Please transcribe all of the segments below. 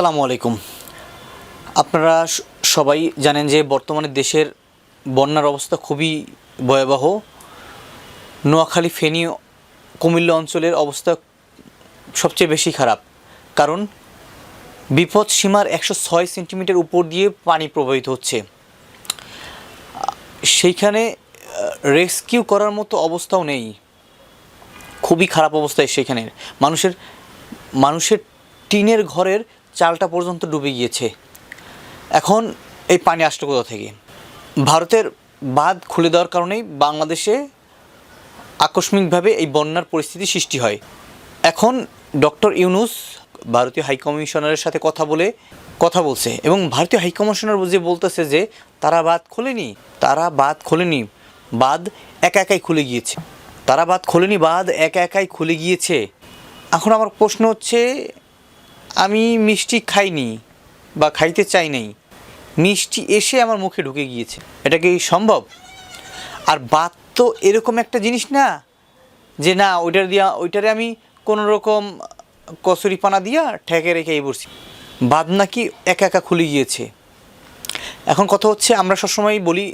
আসসালামু আলাইকুম। আপনারা সবাই জানেন যে বর্তমানে দেশের বন্যার অবস্থা খুবই ভয়াবহ। নোয়াখালী, ফেনী, কুমিল্লা অঞ্চলের অবস্থা সবচেয়ে বেশি খারাপ। কারণ বিপদ সীমার একশো ছয় সেন্টিমিটার উপর দিয়ে পানি প্রবাহিত হচ্ছে। সেইখানে রেস্কিউ করার মতো অবস্থাও নেই। খুবই খারাপ অবস্থায় সেখানে। মানুষের মানুষের টিনের ঘরের চালটা পর্যন্ত ডুবে গিয়েছে। এখন এই পানি আসলো কোথা থেকে? ভারতের বাঁধ খুলে দেওয়ার কারণেই বাংলাদেশে আকস্মিকভাবে এই বন্যার পরিস্থিতি সৃষ্টি হয়। এখন ডক্টর ইউনুস ভারতীয় হাইকমিশনারের সাথে কথা বলে কথা বলছে এবং ভারতীয় হাইকমিশনার যে বলতেছে যে, তারা বাঁধ খোলেনি, তারা বাঁধ খোলেনি, বাঁধ একা একাই খুলে গিয়েছে। তারা বাঁধ খোলেনি, বাঁধ একা একাই খুলে গিয়েছে। এখন আমার প্রশ্ন হচ্ছে আমি মিষ্টি খাইনি বা খাইতে চাই নাই। মিষ্টি এসে আমার মুখে ঢুকে গিয়েছে। এটা কি সম্ভব? আর বাত তো এরকম একটা জিনিস না যে না, ওইটার দিয়া, ওইটারে আমি কোনো রকম কচুরি পানা দিয়া ঠেকে রেখে এই বসছি। বাদ নাকি একা একা খুলে গিয়েছে। এখন কথা হচ্ছে, আমরা সবসময় বলি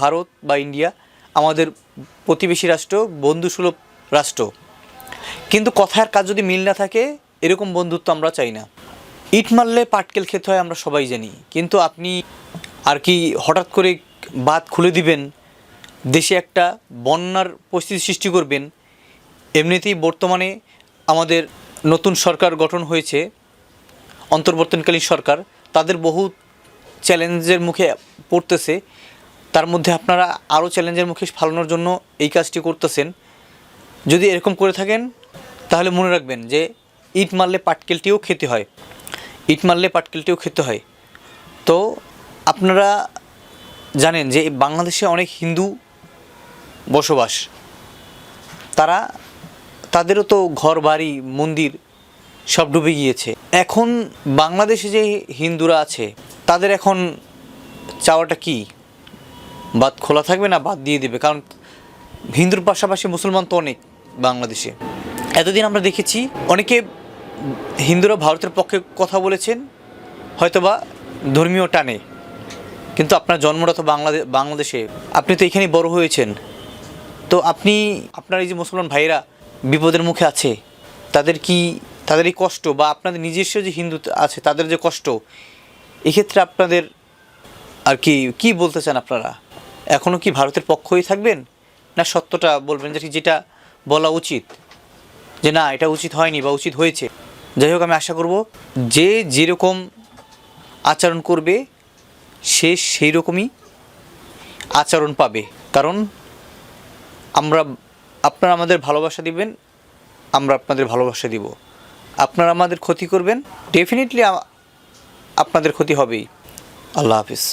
ভারত বা ইন্ডিয়া আমাদের প্রতিবেশী রাষ্ট্র, বন্ধুসুলভ রাষ্ট্র। কিন্তু কথার কাজ যদি মিল না থাকে এরকম বন্ধুত্ব আমরা চাই না। ইট মারলে পাটকেল খেতে হয় আমরা সবাই জানি। কিন্তু আপনি আর কি হঠাৎ করে বাদ খুলে দিবেন, দেশে একটা বন্যার পরিস্থিতি সৃষ্টি করবেন, এমনিতেই বর্তমানে আমাদের নতুন সরকার গঠন হয়েছে অন্তর্বর্তনকালীন সরকার, তাদের বহু চ্যালেঞ্জের মুখে পড়তেছে। তার মধ্যে আপনারা আরও চ্যালেঞ্জের মুখে ফালানোর জন্য এই কাজটি করতেছেন। যদি এরকম করে থাকেন, তাহলে মনে রাখবেন যে ইট মারলে পাটকেলটিও খেতে হয়। ইট মারলে পাটকেলটিও খেতে হয়। তো আপনারা জানেন যে বাংলাদেশে অনেক হিন্দু বসবাস। তারা, তাদেরও তো ঘর, বাড়ি, মন্দির সব ডুবে গিয়েছে। এখন বাংলাদেশে যে হিন্দুরা আছে, তাদের এখন চাওয়াটা কি? বাদ খোলা থাকবে না বাদ দিয়ে দেবে? কারণ হিন্দুর পাশাপাশি মুসলমান তো অনেক বাংলাদেশে। এতদিন আমরা দেখেছি অনেকে হিন্দুরা ভারতের পক্ষে কথা বলেছেন, হয়তোবা ধর্মীয় টানে। কিন্তু আপনার জন্মটা তো বাংলাদেশ বাংলাদেশে। আপনি তো এখানেই বড় হয়েছেন। তো আপনি, আপনার এই যে মুসলমান ভাইরা বিপদের মুখে আছে, তাদের কি, তাদের এই কষ্ট বা আপনাদের নিজস্ব যে হিন্দু আছে, তাদের যে কষ্ট, এক্ষেত্রে আপনাদের আর কি কি বলতে চান আপনারা? এখনও কি ভারতের পক্ষই থাকবেন? না সত্যটা বলবেন যে যেটা বলা উচিত? যে না, এটা উচিত হয়নি বা উচিত হয়েছে? যাই হোক, আমি আশা করব যে যেরকম আচরণ করবে, সে সেই রকমই আচরণ পাবে। কারণ আমরা, আপনারা আমাদের ভালোবাসা দিবেন, আমরা আপনাদের ভালোবাসা দিব। আপনারা আমাদের ক্ষতি করবেন ডেফিনেটলি আপনাদের ক্ষতি হবেই। আল্লাহ হাফিজ।